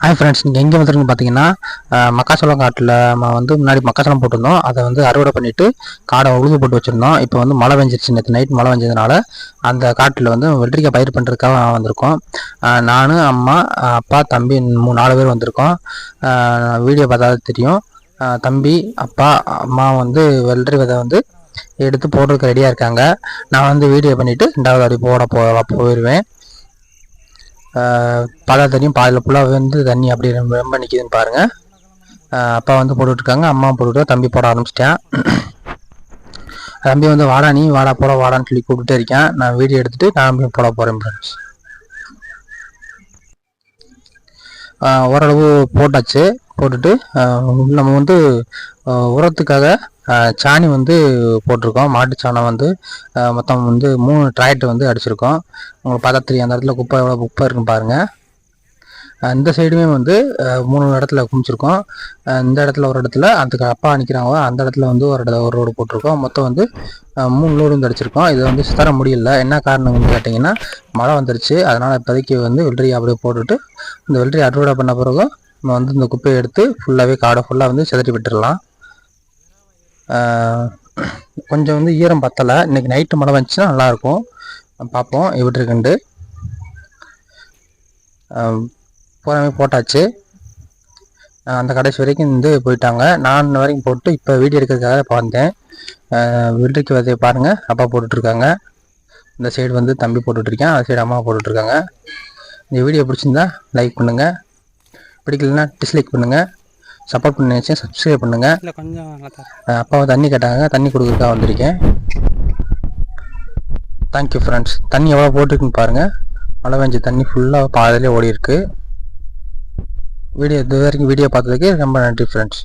Hi friends நீங்கள் எங்கே வந்துருக்குன்னு பார்த்தீங்கன்னா மக்காச்சோளம் காட்டில் நம்ம வந்து முன்னாடி மக்காச்சோளம் போட்டிருந்தோம். அதை வந்து அறுவடை பண்ணிவிட்டு காடை உழுது போட்டு வச்சுருந்தோம். இப்போ வந்து மழை பெஞ்சிருச்சு. நேற்று நைட் மழை பெஞ்சதுனால அந்த காட்டில் வந்து வெள்ளரிக்காய் பயிர் பண்ணுறதுக்காக வந்திருக்கோம். நான் அம்மா அப்பா தம்பி மூணு நாலு பேர் வந்திருக்கோம். வீடியோ பார்த்தா தெரியும். தம்பி அப்பா அம்மா வந்து வெள்ளரி விதை வந்து எடுத்து போடுறதுக்கு ரெடியாக இருக்காங்க. நான் வந்து வீடியோ பண்ணிவிட்டு ரெண்டாவது அடி போட போ போயிடுவேன் பாலா தண்ணியும் பாதில் ஃபுல்லாக வந்து தண்ணி அப்படி ரொம்ப ரொம்ப நிற்கிதுன்னு பாருங்கள் அப்பா வந்து போட்டுட்ருக்காங்க அம்மா போட்டுட்டு தம்பி போட ஆரம்பிச்சிட்டேன். தம்பி வந்து வாடா நீ வாடா போட வாடான்னு சொல்லி கூப்பிட்டுட்டே இருக்கேன். நான் வீடியோ எடுத்துகிட்டு நான் போட போகிறேன் ஃப்ரெண்ட்ஸ் ஓரளவு போட்டாச்சு. போட்டுட்டு நம்ம வந்து உரத்துக்காக சாணி வந்து போட்டிருக்கோம். மாட்டு சாணம் வந்து மொத்தம் வந்து மூணு ட்ராய்ட் வந்து அடிச்சிருக்கோம். உங்களுக்கு பார்த்தா தெரியும் அந்த இடத்துல குப்பை எவ்வளோ குப்பை இருக்குன்னு பாருங்கள் இந்த சைடுமே வந்து மூணு இடத்துல குமிச்சிருக்கோம். இந்த இடத்துல ஒரு இடத்துல அதுக்கு அப்பா நிற்கிறாங்க அந்த இடத்துல வந்து ஒரு இடத்துல ஒரு ரோடு போட்டிருக்கோம். மொத்தம் வந்து மூணு லோடு வந்து அடிச்சிருக்கோம். இது வந்து சுத்தர முடியல. என்ன காரணம்னு கேட்டிங்கன்னா மழை வந்துருச்சு. அதனால் இப்போதைக்கு வந்து வெள்ளரி அப்படியே போட்டுட்டு இந்த வெள்ளரி அறுவடை பண்ண பிறகு நம்ம வந்து இந்த குப்பையை எடுத்து ஃபுல்லாகவே காடை ஃபுல்லாக வந்து சிதறி விட்டுடலாம் கொஞ்சம் வந்து ஈரம் பத்தலை. இன்னைக்கு நைட்டு மழை வந்துச்சுன்னா நல்லாயிருக்கும். பார்ப்போம். எப்படி இருக்குண்டு பூராமே போட்டாச்சு. அந்த கடைசி வரைக்கும் வந்து போயிட்டாங்க. நான் இன்ன வரைக்கும் போட்டு இப்போ வீடியோ எடுக்கிறதுக்காக பார்த்தேன். வீட்டுக்கு விதையை பாருங்கள் அப்பா போட்டுட்ருக்காங்க. இந்த சைடு வந்து தம்பி போட்டுட்ருக்கேன். அந்த சைடு அம்மா போட்டுட்ருக்காங்க. இந்த வீடியோ பிடிச்சிருந்தா லைக் பண்ணுங்கள் பிடிக்கலன்னா டிஸ்லைக் பண்ணுங்கள் சப்போர்ட் பண்ணி நினச்சேன் சப்ஸ்கிரைப் பண்ணுங்கள் இல்லை கொஞ்சம் அப்பாவை தண்ணி கேட்டாங்க. தண்ணி கொடுக்குறதுக்காக வந்திருக்கேன். தேங்க்யூ ஃப்ரெண்ட்ஸ் தண்ணி எவ்வளோ போட்டிருக்குன்னு பாருங்கள் மழை பெஞ்ச தண்ணி ஃபுல்லாக பாதிலே ஓடி இருக்கு வீடியோ இது வரைக்கும் வீடியோ பார்த்ததுக்கு ரொம்ப நன்றி ஃப்ரெண்ட்ஸ்